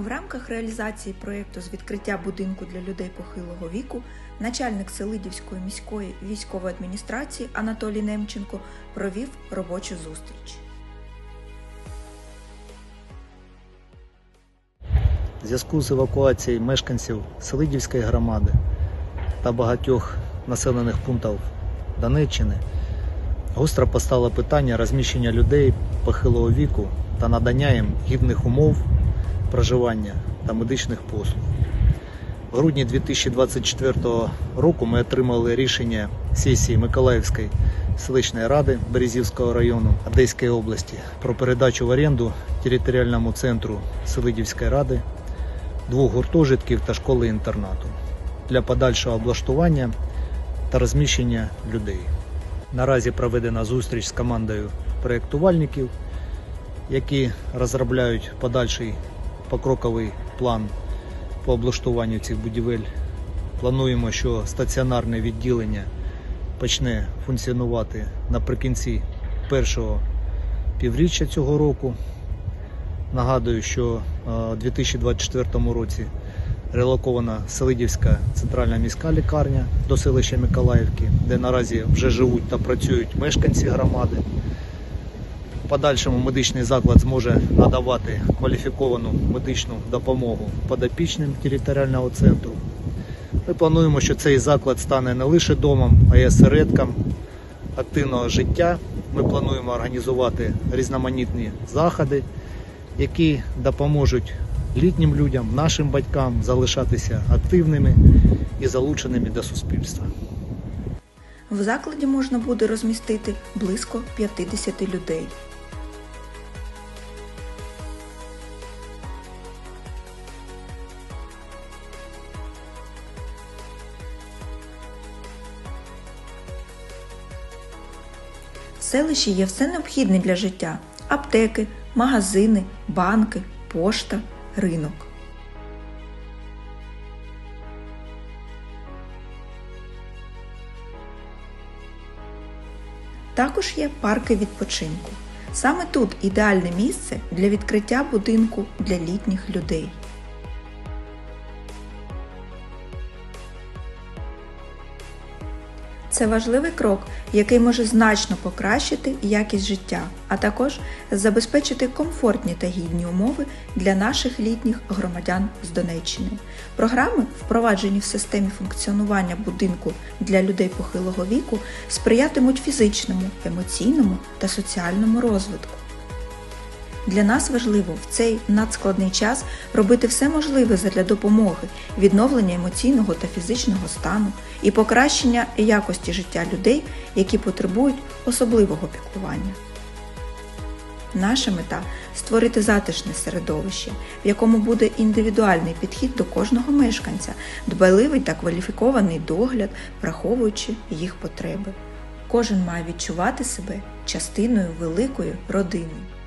В рамках реалізації проєкту з відкриття будинку для людей похилого віку начальник Селидівської міської військової адміністрації Анатолій Немченко провів робочу зустріч. В зв'язку з евакуацією мешканців Селидівської громади та багатьох населених пунктів Донеччини гостро постало питання розміщення людей похилого віку та надання їм гідних умов проживання та медичних послуг. В грудні 2024 року ми отримали рішення сесії Миколаївської селищної ради Березівського району Одеської області про передачу в оренду територіальному центру Селидівської ради двох гуртожитків та школи-інтернату для подальшого облаштування та розміщення людей. Наразі проведена зустріч з командою проєктувальників, які розробляють подальший покроковий план по облаштуванню цих будівель. Плануємо, що стаціонарне відділення почне функціонувати наприкінці першого півріччя цього року. Нагадую, що е, у 2024 році релокована Селидівська центральна міська лікарня до селища Миколаївки, де наразі вже живуть та працюють мешканці громади. Подальшому медичний заклад зможе надавати кваліфіковану медичну допомогу подопічним територіального центру. Ми плануємо, що цей заклад стане не лише домом, а й осередком активного життя. Ми плануємо організувати різноманітні заходи, які допоможуть літнім людям, нашим батькам залишатися активними і залученими до суспільства. В закладі можна буде розмістити близько 50 людей. Селищі є все необхідне для життя: аптеки, магазини, банки, пошта, ринок. Також є парки відпочинку. Саме тут ідеальне місце для відкриття будинку для літніх людей. Це важливий крок, який може значно покращити якість життя, а також забезпечити комфортні та гідні умови для наших літніх громадян з Донеччини. Програми, впроваджені в системі функціонування будинку для людей похилого віку, сприятимуть фізичному, емоційному та соціальному розвитку. Для нас важливо в цей надскладний час робити все можливе задля допомоги, відновлення емоційного та фізичного стану і покращення якості життя людей, які потребують особливого піклування. Наша мета створити затишне середовище, в якому буде індивідуальний підхід до кожного мешканця, дбайливий та кваліфікований догляд, враховуючи їх потреби. Кожен має відчувати себе частиною великої родини.